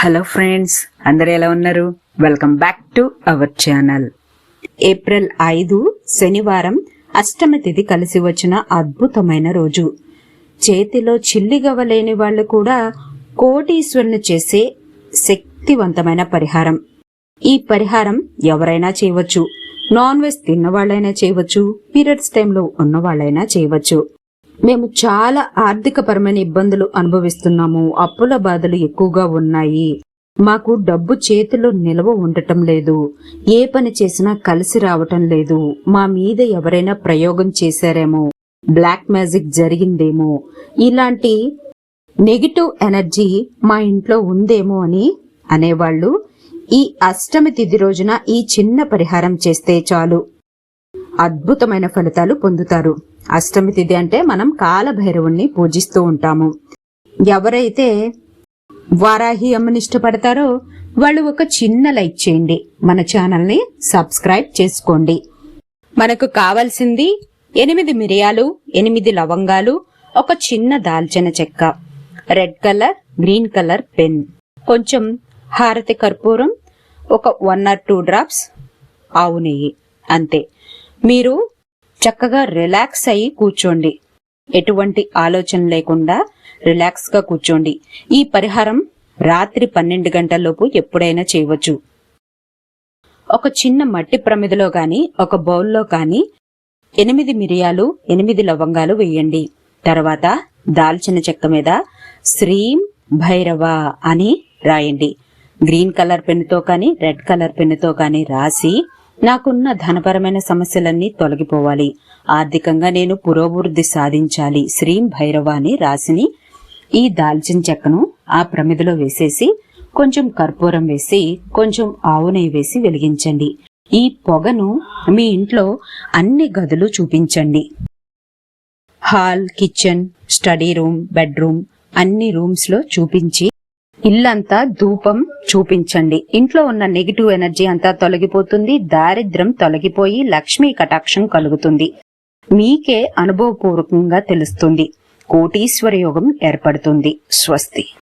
Hello friends అందరు ఎలా ఉన్నారు? Welcome back to our channel. April ఐదు శనివారం అష్టమి తిథి కలిసి వచ్చిన అద్భుతమైన రోజు. చేతిలో చిల్లిగవ్వ లేని వాళ్ళు కూడా కోటీశ్వరుని చేసే శక్తివంతమైన పరిహారం. ఈ పరిహారం ఎవరైనా చేయవచ్చు. నాన్ వెజ్ తిన్న వాళ్ళైనా చేయవచ్చు. పీరియడ్స్ టైంలో ఉన్న వాళ్ళైనా చేయవచ్చు. మేము చాలా ఆర్థికపరమైన ఇబ్బందులు అనుభవిస్తున్నాము. అప్పుల బాధలు ఎక్కువగా ఉన్నాయి. మాకు డబ్బు చేతిలో నిలవ ఉండటం లేదు. ఏ పని చేసినా కలిసి రావటం లేదు. మా మీద ఎవరైనా ప్రయోగం చేశారేమో. Black magic జరిగిందేమో. ఇలాంటి నెగిటివ్ ఎనర్జీ మా ఇంట్లో ఉందేమో అని అనేవాళ్ళు ఈ అష్టమి తిథి రోజున ఈ చిన్న పరిహారం చేస్తే చాలు. అద్భుతమైన ఫలితాలు పొందుతారు. అష్టమి తిథి అంటే మనం కాలభైరవుణ్ణి పూజిస్తూ ఉంటాము. ఎవరైతే వారాహి అమ్మని ఇష్టపడతారో వాళ్ళు ఒక చిన్న లైక్ చేయండి. మన ఛానల్ని సబ్స్క్రైబ్ చేసుకోండి. మనకు కావాల్సింది ఎనిమిది మిరియాలు ఎనిమిది లవంగాలు ఒక చిన్న దాల్చిన చెక్క. Red colour green colour pen. కొంచెం హారతి కర్పూరం ఒక వన్ ఆర్ టూ డ్రాప్స్ ఆవు నెయ్యి. అంతే. మీరు చక్కగా రిలాక్స్ అయ్యి కూర్చోండి. ఎటువంటి ఆలోచన లేకుండా రిలాక్స్గా కూర్చోండి. ఈ పరిహారం రాత్రి పన్నెండు గంటల్లోపు ఎప్పుడైనా చేయవచ్చు. ఒక చిన్న మట్టి ప్రమిదలో గాని ఒక బౌల్లో కానీ ఎనిమిది మిరియాలు ఎనిమిది లవంగాలు వేయండి. తర్వాత దాల్చిన చెక్క మీద శ్రీం భైరవ అని రాయండి. గ్రీన్ కలర్ పెన్నుతో కానీ రెడ్ కలర్ పెన్నుతో కానీ రాసి నాకున్న ధనపరమైన సమస్యలన్నీ తొలగిపోవాలి. ఆర్థికంగా నేను పురోభివృద్ధి సాధించాలి. శ్రీం భైరవ అని రాసిని ఈ దాల్చిన చెక్కను ఆ ప్రమిదలో వేసేసి కొంచెం కర్పూరం వేసి కొంచెం ఆవు నెయ్యి వేసి వెలిగించండి. ఈ పొగను మీ ఇంట్లో అన్ని గదులు చూపించండి. Hall kitchen study room bedroom అన్ని రూమ్స్లో చూపించి ఇల్లంతా ధూపం చూపించండి. ఇంట్లో ఉన్న నెగిటివ్ ఎనర్జీ అంతా తొలగిపోతుంది దారిద్రం తొలగిపోయి లక్ష్మీ కటాక్షం కలుగుతుంది. మీకే అనుభవపూర్వకంగా తెలుస్తుంది. కోటీశ్వర యోగం ఏర్పడుతుంది. స్వస్తి.